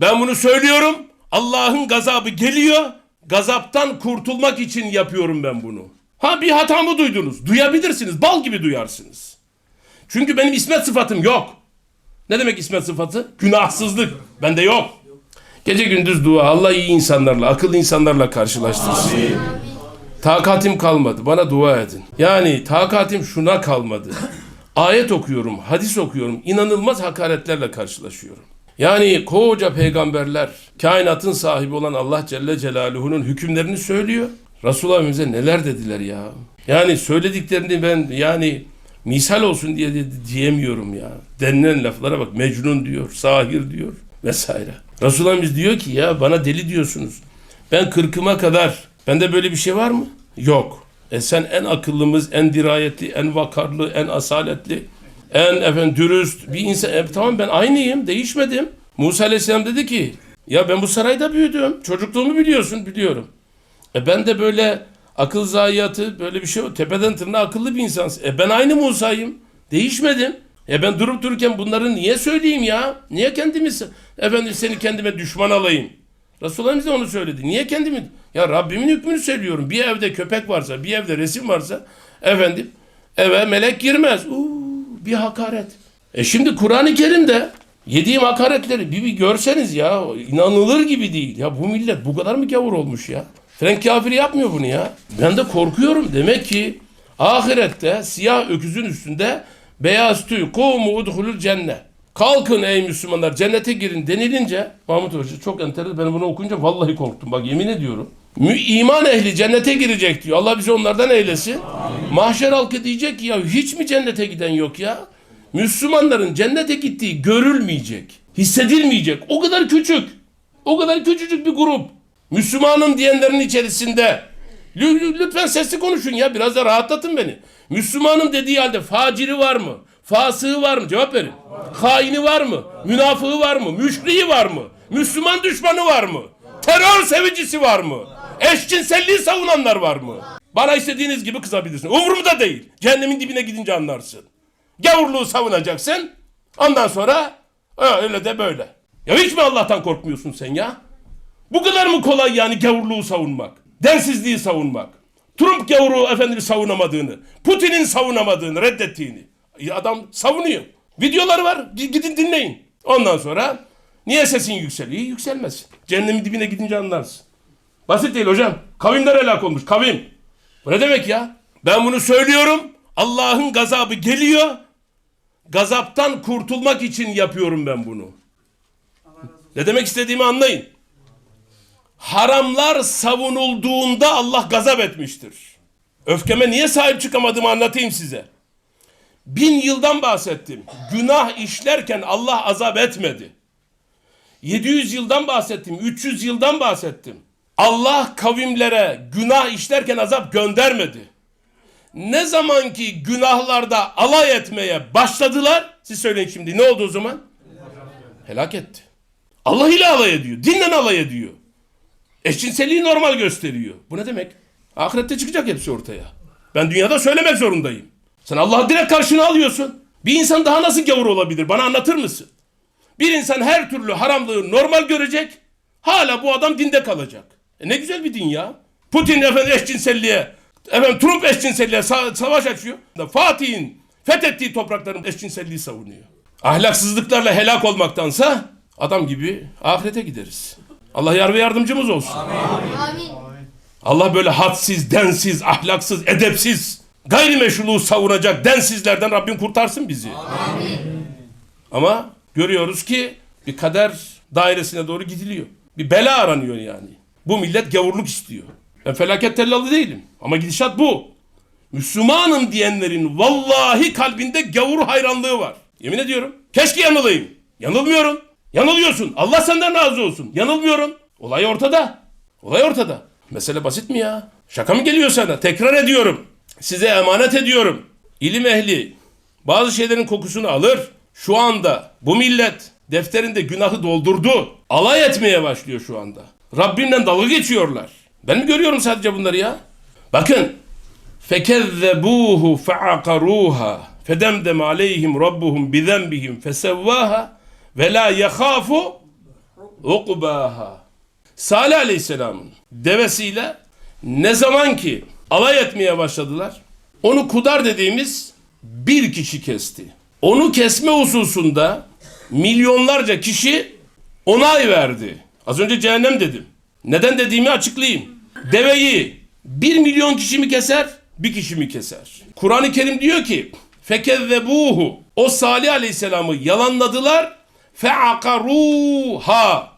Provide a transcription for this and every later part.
Ben bunu söylüyorum. Allah'ın gazabı geliyor. Gazaptan kurtulmak için yapıyorum ben bunu. Ha bir hatamı duydunuz. Duyabilirsiniz. Bal gibi duyarsınız. Çünkü benim ismet sıfatım yok. Ne demek ismet sıfatı? Günahsızlık. Bende yok. Gece gündüz dua. Allah iyi insanlarla, akıllı insanlarla karşılaştırsın. Takatim kalmadı. Bana dua edin. Yani takatim şuna kalmadı. Ayet okuyorum, hadis okuyorum. inanılmaz hakaretlerle karşılaşıyorum. Yani koca peygamberler, kainatın sahibi olan Allah Celle Celaluhu'nun hükümlerini söylüyor. Resulullah Efendimiz'e neler dediler ya. Yani söylediklerini ben yani misal olsun diye de diyemiyorum ya. Denilen laflara bak mecnun diyor, sahir diyor vesaire. Resulullah'ımız diyor ki ya bana deli diyorsunuz. Ben kırkıma kadar bende böyle bir şey var mı? Yok. E sen en akıllımız, en dirayetli, en vakarlı, en asaletli, en efendim dürüst bir insan. E, tamam ben aynıyım, değişmedim. Musa Aleyhisselam dedi ki ya ben bu sarayda büyüdüm. Çocukluğumu biliyorsun, biliyorum. E ben de böyle akıl zayiatı böyle bir şey tepeden tırnağa akıllı bir insansın. E ben aynı Musa'yım. Değişmedim. E ben durup dururken bunları niye söyleyeyim ya? Niye kendimi efendim seni kendime düşman alayım? Resulullah'ımız da onu söyledi. Niye kendimi? Ya Rabbimin hükmünü söylüyorum. Bir evde köpek varsa, bir evde resim varsa efendim eve melek girmez. Uuu bir hakaret. E şimdi Kur'an-ı Kerim'de yediğim hakaretleri bir, bir görseniz ya inanılır gibi değil. Ya bu millet bu kadar mı gavur olmuş ya? Frank kafiri yapmıyor bunu ya. Ben de korkuyorum. Demek ki ahirette siyah öküzün üstünde beyaz tüy kumu udhulul cennet. Kalkın ey Müslümanlar cennete girin denilince Mahmut Hoca çok enteresan ben bunu okunca vallahi korktum bak yemin ediyorum. İman ehli cennete girecek diyor. Allah bizi onlardan eylesin. Mahşer halkı diyecek ki ya hiç mi cennete giden yok ya? Müslümanların cennete gittiği görülmeyecek, hissedilmeyecek. O kadar küçük. O kadar küçücük bir grup. Müslümanım diyenlerin içerisinde. Lü- lü- Lütfen sesli konuşun ya biraz da rahatlatın beni. Müslümanım dediği halde faciri var mı? Fasığı var mı? Cevap verin. Haini var mı? Münafığı var mı? Müşriği var mı? Müslüman düşmanı var mı? Terör sevicisi var mı? Eşcinselliği savunanlar var mı? Bana istediğiniz gibi kızabilirsin. Umurumda değil. Cehennemin dibine gidince anlarsın. Gavurluğu savunacaksın. Ondan sonra "Ha, öyle de böyle. Ya hiç mi Allah'tan korkmuyorsun sen ya? Bu kadar mı kolay yani gavurluğu savunmak? Densizliği savunmak? Trump gavuru efendim savunamadığını, Putin'in savunamadığını, reddettiğini. Adam savunuyor. Videoları var. Gidin dinleyin. Ondan sonra niye sesin yükseliyor? İyi, Yükselmesin. Cehennemin dibine gidince anlarsın. Basit değil hocam. Kavimler helak olmuş. Kavim. Bu ne demek ya? Ben bunu söylüyorum. Allah'ın gazabı geliyor. Gazaptan kurtulmak için yapıyorum ben bunu. Ne demek istediğimi anlayın. Haramlar savunulduğunda Allah gazap etmiştir. Öfkeme niye sahip çıkamadığımı anlatayım size. Bin yıldan bahsettim. Günah işlerken Allah azap etmedi. 700 yıldan bahsettim. 300 yıldan bahsettim. Allah kavimlere günah işlerken azap göndermedi. Ne zaman ki günahlarda alay etmeye başladılar, siz söyleyin şimdi ne oldu o zaman? Helak etti. Allah ile alay ediyor. Dinle alay ediyor. Eşcinselliği normal gösteriyor. Bu ne demek? Ahirette çıkacak hepsi ortaya. Ben dünyada söylemek zorundayım. Sen Allah'ı direkt karşına alıyorsun. Bir insan daha nasıl gavur olabilir? Bana anlatır mısın? Bir insan her türlü haramlığı normal görecek. Hala bu adam dinde kalacak. E ne güzel bir din ya. Putin efendim eşcinselliğe, efendim Trump eşcinselliğe sa- savaş açıyor. Fatih'in fethettiği toprakların eşcinselliği savunuyor. Ahlaksızlıklarla helak olmaktansa adam gibi ahirete gideriz. Allah yar ve yardımcımız olsun. Amin. Allah böyle hadsiz, densiz, ahlaksız, edepsiz, gayrimeşruluğu savunacak densizlerden Rabbim kurtarsın bizi. Ama görüyoruz ki bir kader dairesine doğru gidiliyor. Bir bela aranıyor yani. Bu millet gavurluk istiyor. Ben felaket tellalı değilim. Ama gidişat bu. Müslümanım diyenlerin vallahi kalbinde gavur hayranlığı var. Yemin ediyorum. Keşke yanılayım. Yanılmıyorum. Yanılıyorsun. Allah senden razı olsun. Yanılmıyorum. Olay ortada. Olay ortada. Mesele basit mi ya? Şaka mı geliyor sana? Tekrar ediyorum. Size emanet ediyorum. İlim ehli bazı şeylerin kokusunu alır. Şu anda bu millet defterinde günahı doldurdu. Alay etmeye başlıyor şu anda. Rabbimle dalga geçiyorlar. Ben mi görüyorum sadece bunları ya? Bakın. Fekezzebuhu feakaruha fedemdem aleyhim rabbuhum bizembihim fesevvaha ve la yakhafu ukbaha. Salih Aleyhisselam'ın devesiyle ne zaman ki alay etmeye başladılar, onu kudar dediğimiz bir kişi kesti. Onu kesme hususunda milyonlarca kişi onay verdi. Az önce cehennem dedim. Neden dediğimi açıklayayım. Deveyi bir milyon kişi mi keser, bir kişi mi keser? Kur'an-ı Kerim diyor ki fekezzebuhu o Salih Aleyhisselam'ı yalanladılar feakaruha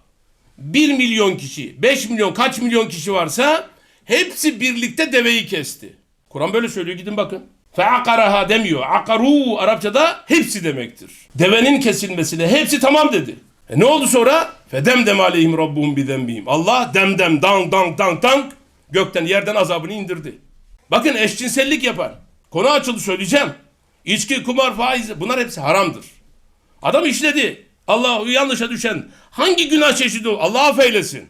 bir milyon kişi, 5 milyon kaç milyon kişi varsa hepsi birlikte deveyi kesti. Kur'an böyle söylüyor gidin bakın. Feakaraha demiyor. Akaru Arapçada hepsi demektir. Devenin kesilmesine hepsi tamam dedi. E ne oldu sonra? Fedemdem aleyhim rabbuhum bidembihim. Allah demdem dang dang dang dang gökten yerden azabını indirdi. Bakın eşcinsellik yapan. Konu açıldı söyleyeceğim. İçki, kumar, faiz bunlar hepsi haramdır. Adam işledi. Allah yanlışa düşen hangi günah çeşidi olur? Allah affeylesin.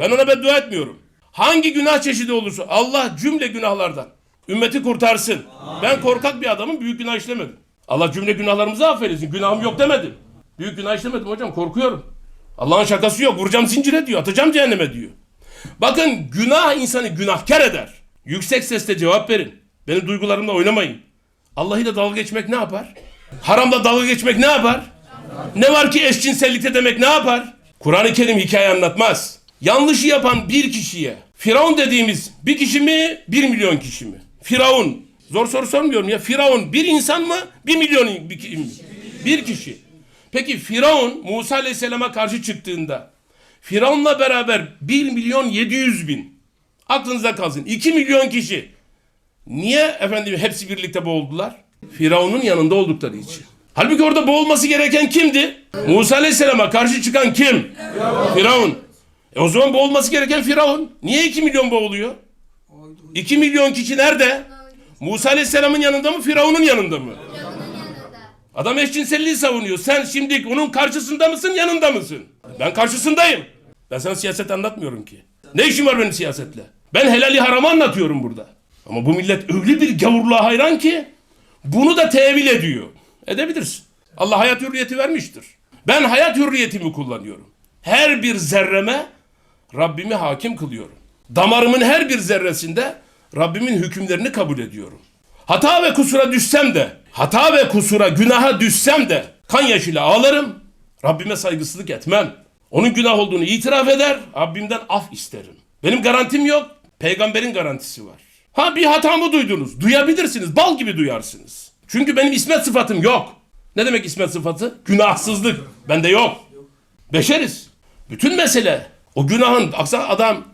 Ben ona beddua etmiyorum. Hangi günah çeşidi olursa Allah cümle günahlardan ümmeti kurtarsın. Ben korkak bir adamım büyük günah işlemedim. Allah cümle günahlarımızı affeylesin. Günahım yok demedim. Büyük günah işlemedim hocam korkuyorum. Allah'ın şakası yok. Vuracağım zincire diyor. Atacağım cehenneme diyor. Bakın günah insanı günahkar eder. Yüksek sesle cevap verin. Benim duygularımla oynamayın. Allah ile dalga geçmek ne yapar? Haramla dalga geçmek ne yapar? Ne var ki eşcinsellikte demek ne yapar? Kur'an-ı Kerim hikaye anlatmaz. Yanlışı yapan bir kişiye, Firavun dediğimiz bir kişi mi, bir milyon kişi mi? Firavun. Zor soru sormuyorum ya. Firavun bir insan mı, bir milyon bir, ki- mi? bir kişi. Peki Firavun Musa Aleyhisselam'a karşı çıktığında Firavun'la beraber 1 milyon 700 bin aklınızda kalsın 2 milyon kişi niye efendim hepsi birlikte boğuldular? Firavun'un yanında oldukları için. Halbuki orada boğulması gereken kimdi? Musa Aleyhisselam'a karşı çıkan kim? Firavun. E o zaman boğulması gereken Firavun. Niye 2 milyon boğuluyor? 2 milyon kişi nerede? Musa Aleyhisselam'ın yanında mı Firavun'un yanında mı? Adam eşcinselliği savunuyor. Sen şimdi onun karşısında mısın, yanında mısın? Ben karşısındayım. Ben sana siyaset anlatmıyorum ki. Ne işim var benim siyasetle? Ben helali haramı anlatıyorum burada. Ama bu millet öyle bir gavurluğa hayran ki bunu da tevil ediyor. Edebilirsin. Allah hayat hürriyeti vermiştir. Ben hayat hürriyetimi kullanıyorum. Her bir zerreme Rabbimi hakim kılıyorum. Damarımın her bir zerresinde Rabbimin hükümlerini kabul ediyorum. Hata ve kusura düşsem de, hata ve kusura, günaha düşsem de kan yaşıyla ağlarım. Rabbime saygısızlık etmem. Onun günah olduğunu itiraf eder, Rabbimden af isterim. Benim garantim yok, peygamberin garantisi var. Ha bir hatamı duydunuz, duyabilirsiniz, bal gibi duyarsınız. Çünkü benim ismet sıfatım yok. Ne demek ismet sıfatı? Günahsızlık. Bende yok. Beşeriz. Bütün mesele o günahın aksa adam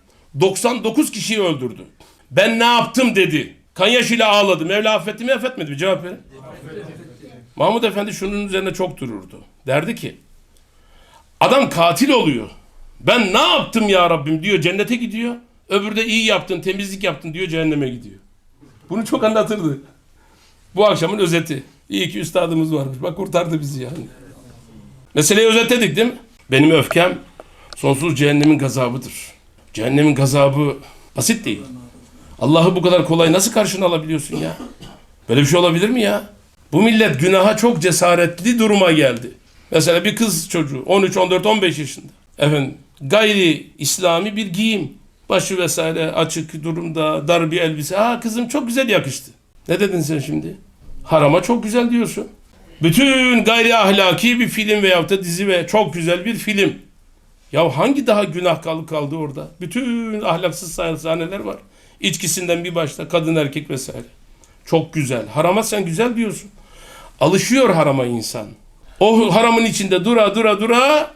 99 kişiyi öldürdü. Ben ne yaptım dedi. Kan yaşıyla ağladı. Mevla affetti mi affetmedi mi? Cevap verin. Mahmud Efendi şunun üzerine çok dururdu. Derdi ki adam katil oluyor. Ben ne yaptım ya Rabbim diyor cennete gidiyor. Öbürü de iyi yaptın temizlik yaptın diyor cehenneme gidiyor. Bunu çok anlatırdı. Bu akşamın özeti. İyi ki üstadımız varmış. Bak kurtardı bizi yani. Meseleyi özetledik değil mi? Benim öfkem sonsuz cehennemin gazabıdır. Cehennemin gazabı basit değil. Allah'ı bu kadar kolay nasıl karşına alabiliyorsun ya? Böyle bir şey olabilir mi ya? Bu millet günaha çok cesaretli duruma geldi. Mesela bir kız çocuğu 13, 14, 15 yaşında. Efendim gayri İslami bir giyim. Başı vesaire açık durumda dar bir elbise. Ha kızım çok güzel yakıştı. Ne dedin sen şimdi? Harama çok güzel diyorsun. Bütün gayri ahlaki bir film veyahut da dizi ve çok güzel bir film. Ya hangi daha günah kaldı kaldı orada? Bütün ahlaksız sahneler var. İçkisinden bir başta kadın erkek vesaire. Çok güzel. Harama sen güzel diyorsun. Alışıyor harama insan. O haramın içinde dura dura dura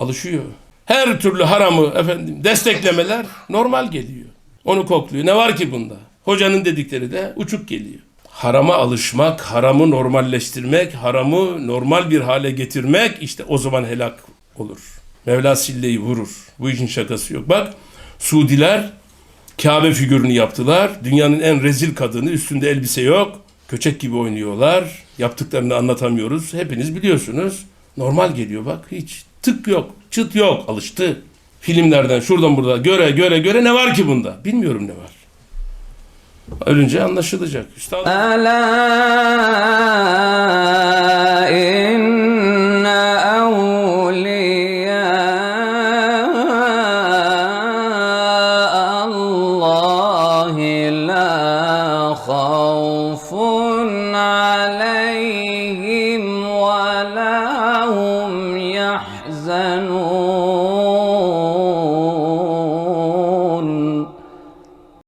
alışıyor. Her türlü haramı efendim desteklemeler normal geliyor. Onu kokluyor. Ne var ki bunda? Hocanın dedikleri de uçuk geliyor. Harama alışmak, haramı normalleştirmek, haramı normal bir hale getirmek işte o zaman helak olur. Mevla silleyi vurur. Bu işin şakası yok. Bak Suudiler Kabe figürünü yaptılar. Dünyanın en rezil kadını üstünde elbise yok. Köçek gibi oynuyorlar. Yaptıklarını anlatamıyoruz. Hepiniz biliyorsunuz. Normal geliyor bak hiç. Tık yok, çıt yok. Alıştı. Filmlerden şuradan burada göre göre göre ne var ki bunda? Bilmiyorum ne var. Ölünce anlaşılacak. Üstad.